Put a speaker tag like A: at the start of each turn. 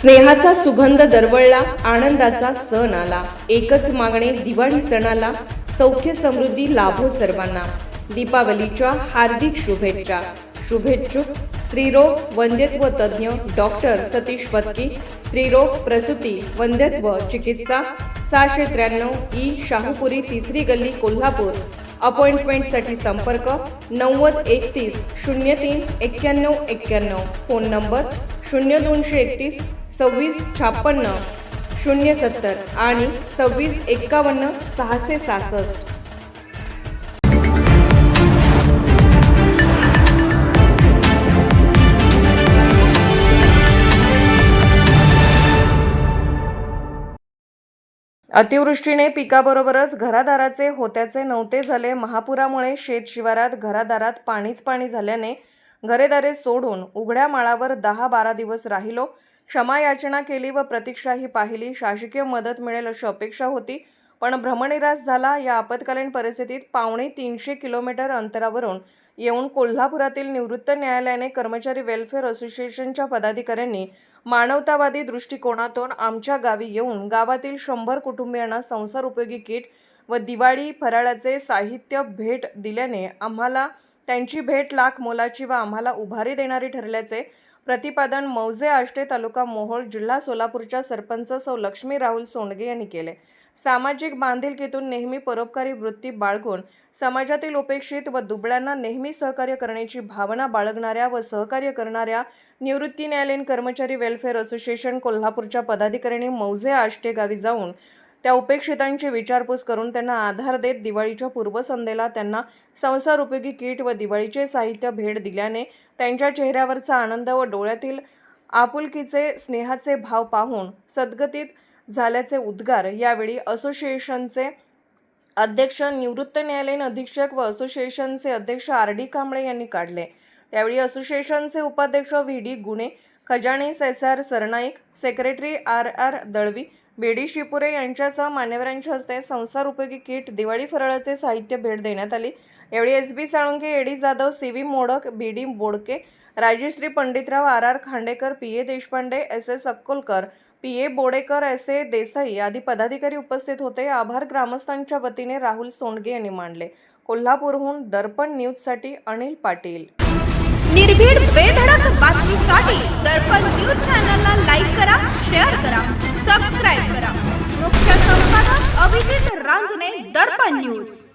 A: स्नेहाचा सुगंध दरवळला आनंदाचा सण आला. एकच मागणे दिवाळी सणाला सौख्य समृद्धी लाभो सर्वांना. दीपावलीच्या हार्दिक शुभेच्छा. शुभेच्छुक स्त्रीरोग वंद्यत्व तज्ज्ञ डॉक्टर सतीश पत्की स्त्रीरोग प्रसूती वंद्यत्व चिकित्सा सहाशे त्र्याण्णव ई शाहूपुरी तिसरी गल्ली कोल्हापूर. अपॉइंटमेंटसाठी संपर्क नव्वद एकतीस शून्य तीन एक्क्याण्णव एक्क्याण्णव. फोन नंबर शून्य दोनशे एकतीस सव्वीस छापन्न शून्य सत्तर आणि सव्वीस एक्कावन्न सहाशे सहासष्ट. अतिवृष्टीने पिकाबरोबरच घरादाराचे होत्याचे नव्हते झाले. महापुरामुळे शेत शिवारात घरादारात पाणीच पाणी झाल्याने घरेदारे सोडून उघड्या माळावर दहा बारा दिवस राहिलो. क्षमा याचना केली व प्रतीक्षाही पाहिली. शासकीय मदत मिळेल अशी अपेक्षा होती पण भ्रमनिरास झाला. या आपत्कालीन परिस्थितीत पावणे तीनशे किलोमीटर अंतरावरून येऊन कोल्हापुरातील निवृत्त न्यायालयाने कर्मचारी वेलफेअर असोसिएशनच्या पदाधिकाऱ्यांनी मानवतावादी दृष्टिकोनातून आमच्या गावी येऊन गावातील शंभर कुटुंबियांना संसार उपयोगी किट व दिवाळी फराळाचे साहित्य भेट दिल्याने आम्हाला त्यांची भेट लाख मोलाची व आम्हाला उभारी देणारी ठरल्याचे प्रतिपादन मौजे आष्टे तालुका मोहोळ जिल्हा सोलापूरच्या सरपंच सौ लक्ष्मी राहुल सोंडगे यांनी केले. सामाजिक बांधिलकीतून नेहमी परोपकारी वृत्ती बाळगून समाजातील उपेक्षित व दुबळ्यांना नेहमी सहकार्य करण्याची भावना बाळगणाऱ्या व सहकार्य करणाऱ्या निवृत्ती न्यायालयीन कर्मचारी वेलफेअर असोसिएशन कोल्हापूरच्या पदाधिकाऱ्यांनी मौजे आष्टे गावी जाऊन त्या उपेक्षितांची विचारपूस करून त्यांना आधार देत दिवाळीच्या पूर्वसंध्येला त्यांना संसार उपयोगी किट व दिवाळीचे साहित्य भेट दिल्याने त्यांच्या चेहऱ्यावरचा आनंद व डोळ्यातील आपुलकीचे स्नेहाचे भाव पाहून सद्गतीत झाल्याचे उद्गार यावेळी असोसिएशनचे अध्यक्ष निवृत्त न्यायालयीन अधीक्षक व असोसिएशनचे अध्यक्ष आर डी कांबळे यांनी काढले. त्यावेळी असोसिएशनचे उपाध्यक्ष व्ही डी गुणे खजाने S R Sarnaik secretary R R Dalvi Bedi Shipure यांच्यासह मान्यवरांच्या हस्ते संसार उपयोगी किट दिवाळी फराळाचे साहित्य भेट देण्यात आली. यावेळी S B Salunke A D Jadhav C V Modak B D Bodke Rajashri Panditrao R R Khandekar P A Deshpande S S Akkolkar P A Bodekar S A Desai आदी पदाधिकारी उपस्थित होते. आभार ग्रामस्थांच्या वतीने राहुल सोंडगे यांनी मांडले. कोल्हापूरहून दर्पण न्यूजसाठी अनिल पाटील.
B: निर्भीड बेधडक सबस्क्राईब रांजणे दर्पण न्यूज.